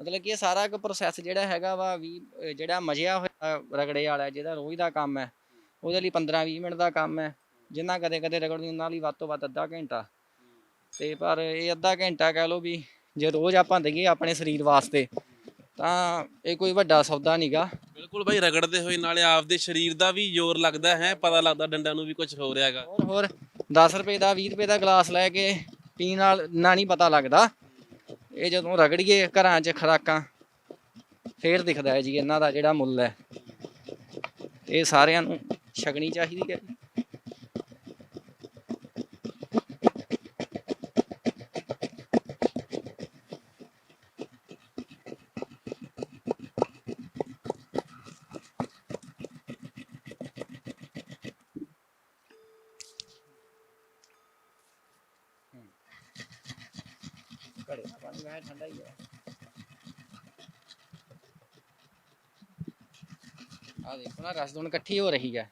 ਮਤਲਬ ਕਿ ਇਹ ਸਾਰਾ ਇੱਕ ਪ੍ਰੋਸੈਸ ਜਿਹੜਾ ਹੈਗਾ ਵਾ ਵੀ, ਅਹ ਜਿਹੜਾ ਮਜਿਆ ਹੋਇਆ ਰਗੜੇ ਵਾਲਾ ਜਿਹਦਾ ਰੋਜ਼ ਦਾ ਕੰਮ ਹੈ, ਉਹਦੇ ਲਈ 15 20 ਮਿੰਟ ਦਾ ਕੰਮ ਹੈ। ਜਿੰਨਾ ਕਦੇ ਕਦੇ ਰਗੜਨੀ ਉਹਨਾਂ ਲਈ ਵੱਧ ਤੋਂ ਵੱਧ ਅੱਧਾ ਘੰਟਾ। ਤੇ ਪਰ ਇਹ ਅੱਧਾ ਘੰਟਾ ਕਹਿ ਲਓ ਵੀ ਜੇ ਰੋਜ਼ ਆਪਾਂ ਦਈਏ ਆਪਣੇ ਸਰੀਰ ਵਾਸਤੇ ਤਾਂ ਇਹ ਕੋਈ ਵੱਡਾ ਸੌਦਾ ਨਹੀਂਗਾ ਬਿਲਕੁਲ ਬਾਈ ਰਗੜਦੇ ਹੋਏ ਨਾਲੇ ਆਪਦੇ ਸਰੀਰ ਦਾ ਵੀ ਜ਼ੋਰ ਲੱਗਦਾ ਹੈ ਪਤਾ ਲੱਗਦਾ ਡੰਡਾਂ ਨੂੰ ਵੀ ਕੁਝ ਹੋ ਰਿਹਾ ਹੈਗਾ। ਹੋਰ ਹੋਰ 10 ਰੁਪਏ ਦਾ 20 ਰੁਪਏ ਦਾ ਗਲਾਸ ਲੈ ਕੇ ਪੀਣ ਨਾਲ ਨਾ ਨਹੀਂ ਪਤਾ ਲੱਗਦਾ। ਇਹ ਜਦੋਂ ਰਗੜੀਏ ਘਰਾਂ 'ਚ ਖਰਾਕਾਂ ਫੇਰ ਦਿਖਦਾ ਹੈ ਜੀ ਇਹਨਾਂ ਦਾ ਜਿਹੜਾ ਮੁੱਲ ਹੈ। ਇਹ ਸਾਰਿਆਂ ਨੂੰ ਛਕਣੀ ਚਾਹੀਦੀ ਹੈ ਭਰਿਆ ਪਾਣੀ ਵੈਸੇ ਠੰਡਾ ਹੀ ਹੈ ਰਸਦੋਣ ਇਕੱਠੀ ਹੋ ਰਹੀ ਹੈ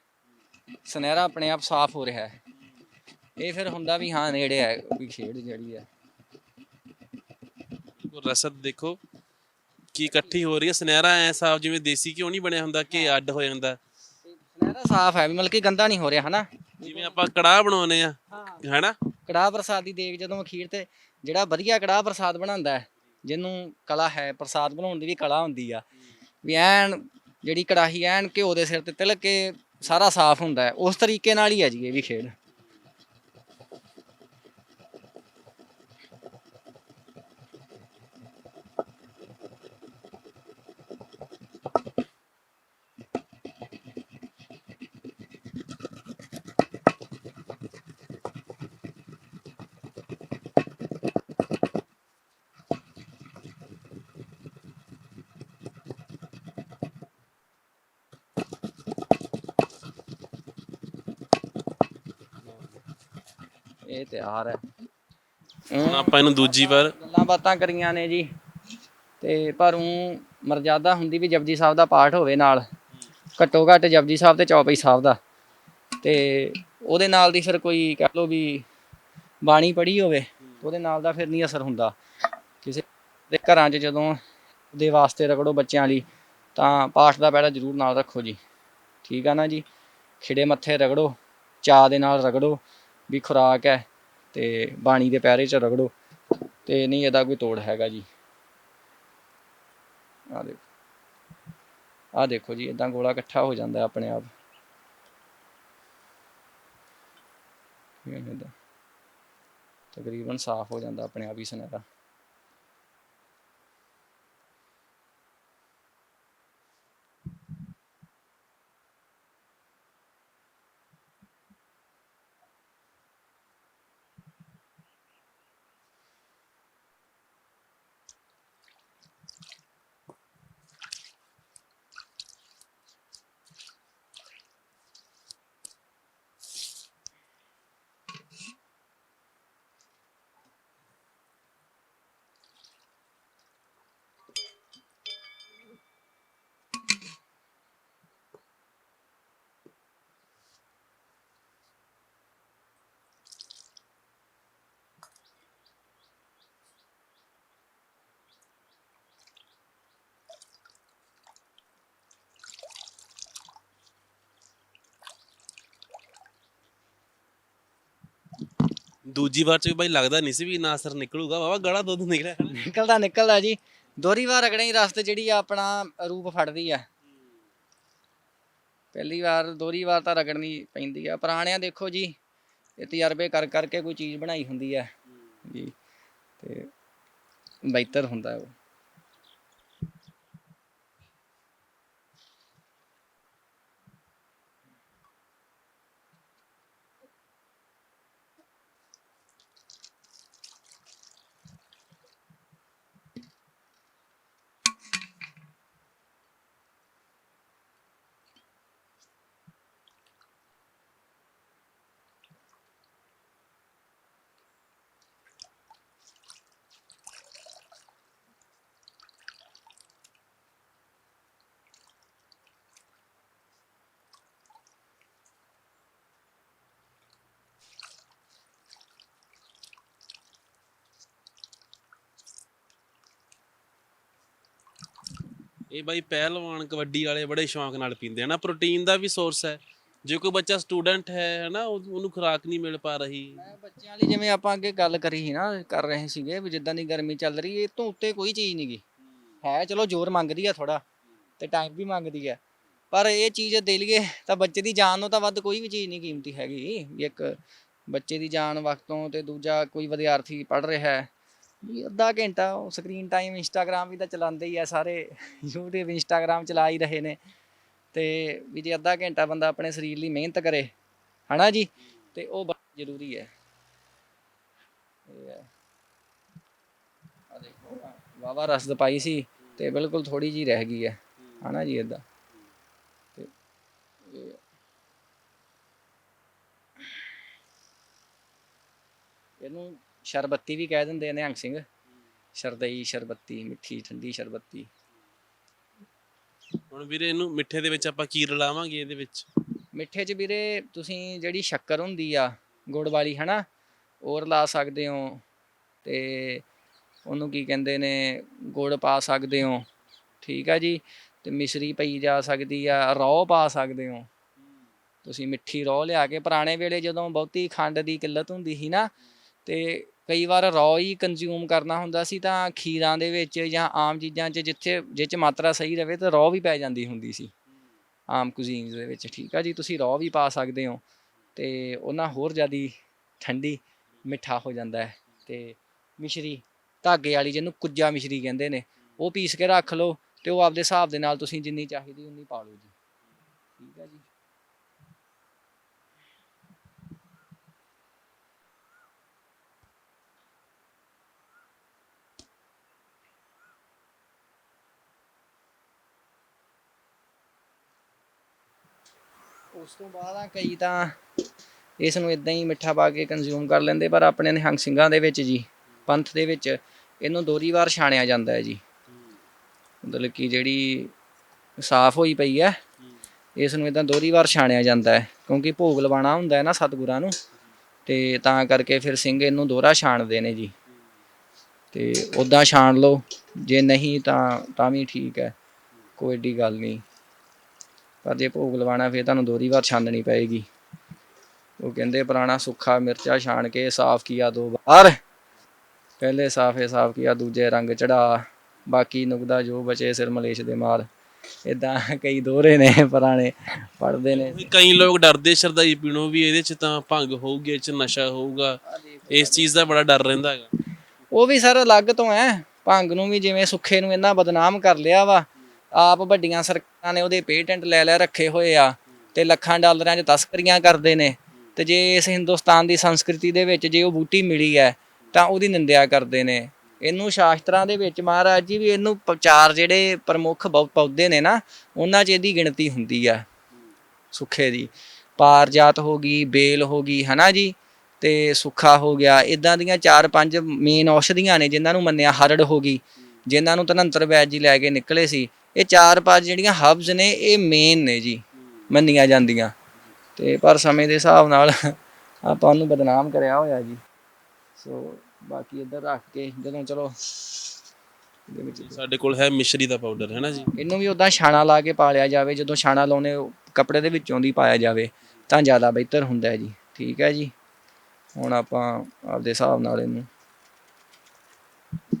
ਸੁਨਹਿਰਾ ਆਪਣੇ ਆਪ ਸਾਫ਼ ਹੋ ਰਿਹਾ ਹੈ। ਇਹ ਫਿਰ ਹੁੰਦਾ ਵੀ ਹਾਂ ਨੇੜੇ ਹੈ ਵੀ ਖੇਡ ਜਿਹੜੀ ਹੈ। ਉਹ ਰਸਦ ਦੇਖੋ ਕੀ ਇਕੱਠੀ ਹੋ ਰਹੀ ਹੈ। ਸੁਨਹਿਰਾ ਐ ਸਾਫ਼ ਜਿਵੇਂ ਦੇਸੀ ਘਿਓ ਨਹੀਂ ਬਣਿਆ ਹੁੰਦਾ ਕਿ ਅੱਡ ਹੋ ਜਾਂਦਾ। ਸੁਨਹਿਰਾ ਸਾਫ਼ ਹੈ ਵੀ ਮਤਲਬ ਕਿ ਗੰਦਾ ਨਹੀਂ ਹੋ ਰਿਹਾ ਹਨਾ? ਜਿਵੇਂ ਆਪਾਂ ਕੜਾਹ ਬਣਾਉਨੇ ਆ ਹੈਨਾ? ਕੜਾਹ ਪ੍ਰਸਾਦ ਦੀ ਦੇਖ ਜਦੋਂ ਅਖੀਰ ਤੇ ਜਿਹੜਾ ਵਧੀਆ ਕੜਾਹ ਪ੍ਰਸਾਦ ਬਣਾਉਂਦਾ ਹੈ ਜਿਹਨੂੰ ਕਲਾ ਹੈ ਪ੍ਰਸਾਦ ਬਣਾਉਣ ਦੀ ਵੀ ਕਲਾ ਹੁੰਦੀ ਆ। ਵੀ ਐਨ ਜਿਹੜੀ ਕੜਾਹੀ ਐਨ ਘਿਓ ਦੇ ਸਿਰ ਤੇ ਤਿਲਕ ਕੇ ਸਾਰਾ ਸਾਫ਼ ਹੁੰਦਾ ਹੈ, ਉਸ ਤਰੀਕੇ ਨਾਲ ਹੀ ਹੈ ਜੀ ਇਹ ਵੀ ਖੇਡ। ਇਹ ਤਿਆਰ ਹੈ। ਹੁਣ ਆਪਾਂ ਇਹਨੂੰ ਦੂਜੀ ਵਾਰ ਗੱਲਾਂ ਬਾਤਾਂ ਕਰੀਆਂ ਨੇ ਜੀ। ਤੇ ਪਰ ਉਹ ਮਰਜ਼ਾਦਾ ਹੁੰਦੀ ਵੀ ਜਪਜੀ ਸਾਹਿਬ ਦਾ ਪਾਠ ਹੋਵੇ ਨਾਲ। ਘੱਟੋ ਘੱਟ ਜਪਜੀ ਸਾਹਿਬ ਤੇ ਚੌਪਈ ਸਾਹਿਬ ਦਾ। ਤੇ ਉਹਦੇ ਨਾਲ ਦੀ ਫਿਰ ਕੋਈ ਕਹਿ ਲਓ ਵੀ ਬਾਣੀ ਪੜ੍ਹੀ ਹੋਵੇ ਉਹਦੇ ਨਾਲ ਦਾ ਫਿਰ ਨਹੀਂ ਅਸਰ ਹੁੰਦਾ। ਕਿਸੇ ਦੇ ਘਰਾਂ 'ਚ ਜਦੋਂ ਦੇ ਵਾਸਤੇ ਰਗੜੋ ਬੱਚਿਆਂ ਲਈ ਤਾਂ ਪਾਠ ਦਾ ਪਹਿਰਾ ਜ਼ਰੂਰ ਨਾਲ ਰੱਖੋ ਜੀ। ਠੀਕ ਆ ਨਾ ਜੀ? ਖਿੜੇ ਮੱਥੇ ਰਗੜੋ ਚਾਹ ਦੇ ਨਾਲ ਰਗੜੋ ਵੀ ਖੁਰਾਕ ਹੈ। ਤੇ ਬਾਣੀ ਦੇ ਪੈਰੇ 'ਚ ਰਗੜੋ। ਤੇ ਨਹੀਂ, ਇਹਦਾ ਕੋਈ ਤੋੜ ਹੈਗਾ ਜੀ। ਆ ਦੇਖੋ। ਆ ਦੇਖੋ ਜੀ ਇਦਾਂ ਗੋਲਾ ਇਕੱਠਾ ਹੋ ਜਾਂਦਾ ਆਪਣੇ ਆਪ। ਤਕਰੀਬਨ ਸਾਫ਼ ਹੋ ਜਾਂਦਾ ਆਪਣੇ ਆਪ ਹੀ ਸੁਨਹਿਰਾ। ਦੂਜੀ ਵਾਰ ਚ ਵੀ ਬਾਈ ਲੱਗਦਾ ਨਹੀਂ ਸੀ ਵੀ ਨਾ ਅਸਰ ਨਿਕਲੂਗਾ। ਵਾਵਾ ਗਾੜਾ ਦੁੱਧ ਨਿਕਲਿਆ। ਨਿਕਲਦਾ ਨਿਕਲਦਾ ਜੀ। ਦੋਹਰੀ ਵਾਰ ਰਗੜੇ ਰਸਤੇ ਜਿਹੜੀ ਆ ਆਪਣਾ ਰੂਪ ਫੜਦੀ ਆ। ਪਹਿਲੀ ਵਾਰ, ਦੋਹਰੀ ਵਾਰ ਤਾਂ ਰਗੜਨੀ ਪੈਂਦੀ ਆ। ਪੁਰਾਣਿਆਂ ਦੇਖੋ ਜੀ, ਇਹ ਤਜਰਬੇ ਕਰ, ਕਰਕੇ ਕੋਈ ਚੀਜ਼ ਬਣਾਈ ਹੁੰਦੀ ਆ। ਜੀ, ਤੇ ਬਿਹਤਰ ਹੁੰਦਾ ਉਹ। ਇਹ ਬਾਈ ਪਹਿਲਵਾਨ ਕਬੱਡੀ ਵਾਲੇ ਬੜੇ ਸ਼ੌਂਕ ਨਾਲ ਪੀਂਦੇ ਆ ਪ੍ਰੋਟੀਨ ਦਾ ਵੀ ਸੋਰਸ ਹੈ। ਜੇ ਕੋਈ ਬੱਚਾ ਸਟੂਡੈਂਟ ਹੈ, ਹਨਾ, ਉਹ- ਉਹਨੂੰ ਖੁਰਾਕ ਨਹੀਂ ਮਿਲ ਪਾ ਰਹੀ। ਮੈਂ ਬੱਚਿਆਂ ਲਈ ਜਿਵੇਂ ਆਪਾਂ ਅੱਗੇ ਗੱਲ ਕਰੀ ਸੀ ਨਾ, ਕਰ ਰਹੇ ਸੀਗੇ ਵੀ ਜਿੱਦਾਂ ਦੀ ਗਰਮੀ ਚੱਲ ਰਹੀ ਹੈ, ਇਹ ਤੋਂ ਉੱਤੇ ਕੋਈ ਚੀਜ਼ ਨਹੀਂ ਗੀ ਹੈ, ਚਲੋ ਜ਼ੋਰ ਮੰਗਦੀ ਆ ਥੋੜਾ ਤੇ ਟਾਈਮ ਵੀ ਮੰਗਦੀ ਆ। ਪਰ ਇਹ ਚੀਜ਼ ਦੇ ਲਈਏ ਤਾਂ ਬੱਚੇ ਦੀ ਜਾਨ ਨੂੰ ਤਾਂ ਵੱਧ ਕੋਈ ਵੀ ਚੀਜ਼ ਨਹੀਂ ਕੀਮਤੀ ਹੈਗੀ। ਵੀ ਇੱਕ ਬੱਚੇ ਦੀ ਜਾਨ ਵਕਤੋਂ ਤੇ ਦੂਜਾ ਕੋਈ ਵਿਦਿਆਰਥੀ ਪੜ ਰਿਹਾ ਹੈ ਵੀ ਅੱਧਾ ਘੰਟਾ ਸਕਰੀਨ ਟਾਈਮ ਇੰਸਟਾਗ੍ਰam ਵੀ ਤਾਂ ਚਲਾਉਂਦੇ ਹੀ ਆ ਸਾਰੇ, YouTube ਇੰਸਟਾਗ੍ਰam ਚਲਾ ਹੀ ਰਹੇ ਨੇ। ਤੇ ਵੀ ਜੇ ਅੱਧਾ ਘੰਟਾ ਬੰਦਾ ਆਪਣੇ ਸਰੀਰ ਲਈ ਮਿਹਨਤ ਕਰੇ, ਹਨਾ ਜੀ? ਤੇ ਉਹ ਬਹੁਤ ਜ਼ਰੂਰੀ ਹੈ। ਇਹ ਆ ਦੇਖੋ ਵਾਵਾ ਰਸਦ ਪਾਈ ਸੀ ਤੇ ਬਿਲਕੁਲ ਥੋੜੀ ਜੀ ਰਹਿ ਗਈ ਹੈ, ਹਨਾ ਜੀ ਇਦਾਂ ਤੇ ਇਹ ਇਹਨੂੰ ਸ਼ਰਬੱਤੀ ਵੀ ਕਹਿ ਦਿੰਦੇ ਨੇ ਨਿਹੰਗ ਸਿੰਘ। ਸ਼ਰਦਈ ਸ਼ਰਬਤੀ ਮਿੱਠੀ ਠੰਡੀ ਸ਼ਰਬਤੀ। ਹੁਣ ਵੀਰੇ ਇਹਨੂੰ ਮਿੱਠੇ ਦੇ ਵਿੱਚ ਆਪਾਂ ਕੀ ਰਲਾਵਾਂਗੇ ਇਹਦੇ ਵਿੱਚ। ਮਿੱਠੇ 'ਚ ਵੀਰੇ ਤੁਸੀਂ ਜਿਹੜੀ ਸ਼ੱਕਰ ਹੁੰਦੀ ਆ ਗੁੜ ਵਾਲੀ ਹਨਾ ਹੋਰ ਲਾ ਸਕਦੇ ਹੋ। ਤੇ ਉਹਨੂੰ ਕੀ ਕਹਿੰਦੇ ਨੇ ਗੁੜ ਪਾ ਸਕਦੇ ਹੋ। ਠੀਕ ਆ ਜੀ। ਤੇ ਮਿਸ਼ਰੀ ਪਈ ਜਾ ਸਕਦੀ ਆ ਰੌ ਪਾ ਸਕਦੇ ਹੋ। ਤੁਸੀਂ ਮਿੱਠੀ ਰੌ ਲਿਆ ਕੇ ਪੁਰਾਣੇ ਵੇਲੇ ਜਦੋਂ ਬਹੁਤੀ ਖੰਡ ਦੀ ਕਿੱਲਤ ਹੁੰਦੀ ਸੀ ਨਾ ਤੇ ਕਈ ਵਾਰ ਰੌ ਹੀ ਕੰਜ਼ਿਊਮ ਕਰਨਾ ਹੁੰਦਾ ਸੀ ਤਾਂ ਖੀਰਾਂ ਦੇ ਵਿੱਚ ਜਾਂ ਆਮ ਚੀਜ਼ਾਂ 'ਚ ਜਿੱਥੇ, ਜਿਹ 'ਚ ਮਾਤਰਾ ਸਹੀ ਰਵੇ ਤਾਂ ਰੌ ਵੀ ਪੈ ਜਾਂਦੀ ਹੁੰਦੀ ਸੀ। ਆਮ ਕੁਜ਼ੀਨਸ ਦੇ ਵਿੱਚ, ਠੀਕ ਆ ਜੀ? ਤੁਸੀਂ ਰੌ ਵੀ ਪਾ ਸਕਦੇ ਹੋ ਤੇ ਉਹਨਾਂ ਹੋਰ ਜ਼ਿਆਦੀ ਠੰਡੀ, ਮਿੱਠਾ ਹੋ ਜਾਂਦਾ ਹੈ ਤੇ ਮਿਸ਼ਰੀ, ਧਾਗੇ ਵਾਲੀ ਜਿਹਨੂੰ ਕੁੱਜਾ ਮਿਸ਼ਰੀ ਕਹਿੰਦੇ ਨੇ, ਉਹ ਪੀਸ ਕੇ ਰੱਖ ਲਓ ਤੇ ਉਹ ਆਪਦੇ ਹਿਸਾਬ ਦੇ ਨਾਲ ਤੁਸੀਂ ਜਿੰਨੀ ਚਾਹੀਦੀ ਉਨੀ ਪਾ ਲਓ ਜੀ। ਠੀਕ ਆ ਜੀ? ਉਸ ਤੋਂ ਬਾਅਦ ਆ ਕਈ ਤਾਂ ਇਸ ਨੂੰ ਇਦਾਂ ਹੀ ਮਿੱਠਾ ਪਾ ਕੇ ਕੰਜ਼ਿਊਮ ਕਰ ਲੈਂਦੇ, ਪਰ ਆਪਣੇ ਨਿਹੰਗ ਸਿੰਘਾਂ ਦੇ ਵਿੱਚ ਜੀ, ਪੰਥ ਦੇ ਵਿੱਚ ਇਹਨੂੰ ਦੋਹਰੀ ਵਾਰ ਛਾਣਿਆ ਜਾਂਦਾ ਹੈ ਜੀ। ਮਤਲਬ ਕਿ ਜਿਹੜੀ ਸਾਫ਼ ਹੋਈ ਪਈ ਹੈ, ਇਸ ਨੂੰ ਇਦਾਂ ਦੋਹਰੀ ਵਾਰ ਛਾਣਿਆ ਜਾਂਦਾ ਹੈ, ਕਿਉਂਕਿ ਭੋਗ ਲਵਾਣਾ ਹੁੰਦਾ ਹੈ ਨਾ ਸਤਿਗੁਰਾਂ ਨੂੰ, ਤੇ ਤਾਂ ਕਰਕੇ ਫਿਰ ਸਿੰਘ ਇਹਨੂੰ ਦੋਹਰਾ ਛਾਣਦੇ ਨੇ ਜੀ। ਤੇ ਉਦਾਂ ਛਾਣ ਲਓ, ਜੇ ਨਹੀਂ ਤਾਂ ਤਾਂ ਵੀ ਠੀਕ ਹੈ, ਕੋਈ ਏਡੀ ਗੱਲ ਨਹੀਂ। ਪਰ ਜੇ ਭੋਗ ਲਵਾਣਾ ਫਿਰ ਤੁਹਾਨੂੰ ਦੋਹਰੀ ਵਾਰ ਛਾਨਣੀ ਪਏਗੀ। ਉਹ ਕਹਿੰਦੇ ਪੁਰਾਣਾ ਸੁੱਖਾ ਮਿਰਚਾ ਛਾਣ ਕੇ ਸਾਫ਼ ਕੀਆ ਦੋ ਬਾਰ ਪਹਿਲੇ ਸਾਫੇ ਸਾਫ਼ ਕੀਆ ਦੂਜੇ ਰੰਗ ਚੜਾ। ਬਾਕੀ ਨੁਕਦਾ ਜੋ ਬਚੇ ਸਿਰ ਮਲੇਸ਼ ਦੇ ਮਾਰ ਇਦਾਂ ਕਈ ਦੋਹਰੇ ਨੇ ਪੁਰਾਣੇ ਪੜਦੇ ਨੇ। ਕਈ ਲੋਕ ਡਰਦੇ ਸ਼ਰਦਾਈ ਪੀਣੋਂ ਵੀ ਇਹਦੇ ਚ ਤਾਂ ਭੰਗ ਹੋਊਗੀ ਇਹ ਚ ਨਸ਼ਾ ਹੋਊਗਾ। ਇਸ ਚੀਜ਼ ਦਾ ਬੜਾ ਡਰ ਰਹਿੰਦਾ ਹੈਗਾ। ਉਹ ਵੀ ਸਰ ਅਲੱਗ ਤੋਂ ਹੈ। ਭੰਗ ਨੂੰ ਵੀ ਜਿਵੇਂ ਸੁੱਖੇ ਨੂੰ ਇਹਨਾਂ ਬਦਨਾਮ ਕਰ ਲਿਆ ਵਾ ਆਪ ਵੱਡੀਆਂ ਸਰਕਾਰਾਂ ਨੇ ਉਹਦੇ ਪੇਟੈਂਟ ਲੈ ਲੈ ਰੱਖੇ ਹੋਏ ਆ ਤੇ ਲੱਖਾਂ ਡਾਲਰਾਂ 'ਚ ਤਸਕਰੀਆਂ ਕਰਦੇ ਨੇ। ਤੇ ਜੇ ਇਸ ਹਿੰਦੁਸਤਾਨ ਦੀ ਸੰਸਕ੍ਰਿਤੀ ਦੇ ਵਿੱਚ ਜੇ ਉਹ ਬੂਟੀ ਮਿਲੀ ਹੈ, ਤਾਂ ਉਹਦੀ ਨਿੰਦਿਆ ਕਰਦੇ ਨੇ। ਇਹਨੂੰ ਸ਼ਾਸਤਰਾਂ ਦੇ ਵਿੱਚ ਮਹਾਰਾਜ ਜੀ ਵੀ ਇਹਨੂੰ ਚਾਰ ਜਿਹੜੇ ਪ੍ਰਮੁੱਖ ਬਹੁ- ਪੌਦੇ ਨੇ ਨਾ, ਉਹਨਾਂ 'ਚ ਇਹਦੀ ਗਿਣਤੀ ਹੁੰਦੀ ਆ। ਸੁੱਖੇ ਦੀ। ਪਾਰਜਾਤ ਹੋ ਗਈ, ਬੇਲ ਹੋ ਗਈ, ਹਨਾ ਜੀ? ਤੇ ਸੁੱਖਾ ਹੋ ਗਿਆ। ਇਦਾਂ ਦੀਆਂ ਚਾਰ ਪੰਜ ਮੇਨ ਔਸ਼ਧੀਆਂ ਨੇ ਜਿਨ੍ਹਾਂ ਨੂੰ ਮੰਨਿਆ ਹਰੜ ਹੋ ਗਈ। ਜਿਨ੍ਹਾਂ ਨੂੰ ਧਨੰਤਰ ਵੈਦ ਜੀ ਲੈ ਕੇ ਨਿਕਲੇ ਸੀ ਇਹ ਚਾਰ ਪੰਜ ਜਿਹੜੀਆਂ ਹਬਸ ਨੇ ਇਹ ਮੇਨ ਨੇ ਜੀ ਮੰਨੀਆਂ ਜਾਂਦੀਆਂ। ਤੇ ਪਰ ਸਮੇਂ ਦੇ ਹਿਸਾਬ ਨਾਲ ਆਪਾਂ ਉਹਨੂੰ ਬਦਨਾਮ ਕਰਿਆ ਹੋਇਆ ਜੀ। ਸੋ ਬਾਕੀ ਇੱਧਰ ਰੱਖ ਕੇ ਜਦੋਂ ਚਲੋ ਇਹਦੇ ਵਿੱਚ ਸਾਡੇ ਕੋਲ ਹੈ ਮਿਸ਼ਰੀ ਦਾ ਪਾਊਡਰ ਹੈ ਨਾ ਜੀ? ਇਹਨੂੰ ਵੀ ਉਦਾਂ ਛਾਣਾ ਲਾ ਕੇ ਪਾਲਿਆ ਜਾਵੇ ਜਦੋਂ ਛਾਣਾ ਲਾਉਨੇ ਕੱਪੜੇ ਦੇ ਵਿੱਚੋਂ ਦੀ ਪਾਇਆ ਜਾਵੇ ਤਾਂ ਜ਼ਿਆਦਾ ਬਿਹਤਰ ਹੁੰਦਾ ਹੈ ਜੀ। ਠੀਕ ਹੈ ਜੀ? ਹੁਣ ਆਪਾਂ ਆਪਦੇ ਹਿਸਾਬ ਨਾਲ ਇਹਨੂੰ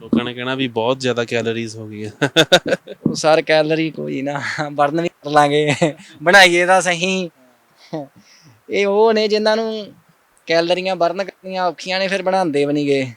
ਲੋਕਾਂ ਨੇ ਕਹਿਣਾ ਵੀ ਬਹੁਤ ਜ਼ਿਆਦਾ ਕੈਲੋਰੀਜ਼ ਹੋ ਗਈ ਹੈ। ਉਹ ਸਰ ਕੈਲਰੀ ਕੋਈ ਨਾ ਬਰਨ ਵੀ ਕਰ ਲਾਂਗੇ। ਬਣਾਈਏ ਤਾਂ ਸਹੀ। ਇਹ ਉਹ ਨੇ ਜਿਨ੍ਹਾਂ ਨੂੰ ਕੈਲਰੀਆਂ ਬਰਨ ਕਰਨੀਆਂ ਔਖੀਆਂ ਨੇ ਫਿਰ ਬਣਾਉਂਦੇ ਵੀ ਨਹੀਂ ਗਏ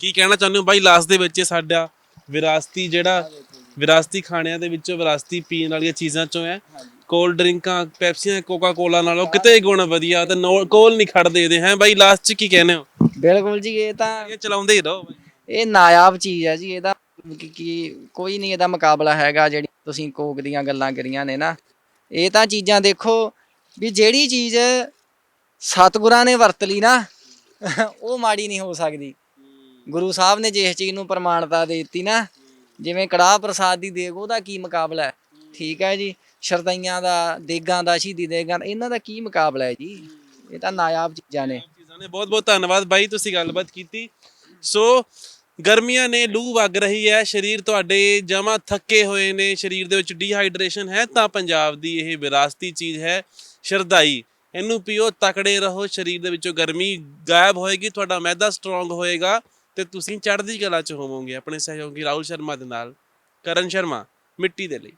ਕੀ ਕਹਿਣਾ ਚਾਹੁੰਦੇ ਹੋ ਬਾਈ ਲਾਸਟ ਦੇ ਵਿੱਚ ਇਹ ਸਾਡਾ ਵਿਰਾਸਤੀ ਜਿਹੜਾ ਵਿਰਾਸਤੀ ਖਾਣਿਆਂ ਦੇ ਵਿੱਚੋਂ ਵਿਰਾਸਤੀ ਪੀਣ ਵਾਲੀਆਂ ਚੀਜ਼ਾਂ ਚੋਂ ਹੈ। ਕੋਲਡ ਡਰਿੰਕਾਂ ਪੈਪਸੀਆਂ ਕੋਕਾ ਕੋਲਾ ਨਾਲੋਂ ਕਿਤੇ ਗੁਣ ਵਧੀਆ ਤੇ ਕੋਲ ਨਹੀਂ ਖੜਦੇ ਇਹਦੇ। ਹੈ ਬਾਈ ਲਾਸਟ ਚ ਕੀ ਕਹਿੰਦੇ ਹੋ? ਬਿਲਕੁਲ ਜੀ ਇਹ ਤਾਂ ਇਹ ਚਲਾਉਂਦੇ ਹੀ ਰਹੋ ਬਾਈ। ਇਹ ਨਾਯਾਬ ਚੀਜ਼ ਹੈ ਜੀ, ਇਹਦਾ ਕੀ- ਕੀ ਕੋਈ ਨਹੀਂ ਇਹਦਾ ਮੁਕਾਬਲਾ ਹੈਗਾ ਜਿਹੜੀ ਤੁਸੀਂ ਕੋਕ ਦੀਆਂ ਗੱਲਾਂ ਕਰੀਆਂ ਨੇ ਨਾ। ਇਹ ਤਾਂ ਚੀਜ਼ਾਂ ਦੇਖੋ ਵੀ ਜਿਹੜੀ ਚੀਜ਼ ਸਤਿਗੁਰਾਂ ਨੇ ਵਰਤ ਲਈ ਨਾ, ਉਹ ਮਾੜੀ ਨਹੀਂ ਹੋ ਸਕਦੀ। ਗੁਰੂ ਸਾਹਿਬ ਨੇ ਜਿਸ ਚੀਜ਼ ਨੂੰ ਪ੍ਰਮਾਣਤਾ ਦੇ ਦਿੱਤੀ ਨਾ, ਜਿਵੇਂ ਕੜਾਹ ਪ੍ਰਸਾਦ ਦੀ ਦੇਗ, ਉਹਦਾ ਕੀ ਮੁਕਾਬਲਾ ਹੈ? ਠੀਕ ਹੈ ਜੀ ਸ਼ਰਦਈਆਂ ਦਾ, ਦੇਗਾਂ ਦਾ, ਸ਼ਹੀਦੀ ਦੇਗਾਂ ਦਾ, ਇਹਨਾਂ ਦਾ ਕੀ ਮੁਕਾਬਲਾ ਹੈ ਜੀ? ਇਹ ਤਾਂ ਨਾਯਾਬ ਚੀਜ਼ਾਂ ਨੇ। ਚੀਜ਼ਾਂ ਨੇ। ਬਹੁਤ ਬਹੁਤ ਧੰਨਵਾਦ ਬਾਈ, ਤੁਸੀਂ ਗੱਲਬਾਤ ਕੀਤੀ। ਸੋ ਗਰਮੀਆਂ ਨੇ ਲੂ ਵਗ ਰਹੀ ਹੈ, ਸਰੀਰ ਤੁਹਾਡੇ ਜਮਾ ਥੱਕੇ ਹੋਏ ਨੇ, ਸਰੀਰ ਦੇ ਵਿੱਚ ਡੀਹਾਈਡਰੇਸ਼ਨ ਹੈ ਤਾਂ ਪੰਜਾਬ ਦੀ ਇਹ ਵਿਰਾਸਤੀ ਚੀਜ਼ ਹੈ ਸ਼ਰਦਾਈ ਇਹਨੂੰ ਪੀਓ, ਤਕੜੇ ਰਹੋ, ਸਰੀਰ ਦੇ ਵਿੱਚੋਂ ਗਰਮੀ ਗਾਇਬ ਹੋਏਗੀ, ਤੁਹਾਡਾ ਮੈਦਾ ਸਟਰੋਂਗ ਹੋਏਗਾ ਤੇ ਤੁਸੀਂ ਚੜ੍ਹਦੀ ਕਲਾ ਚ ਹੋਵੋਗੇ। ਆਪਣੇ ਸਹਿਯੋਗੀ ਰਾਹੁਲ ਸ਼ਰਮਾ ਦੇ ਨਾਲ, ਕਰਨ ਸ਼ਰਮਾ, ਮਿੱਟੀ ਦੇ ਲਈ।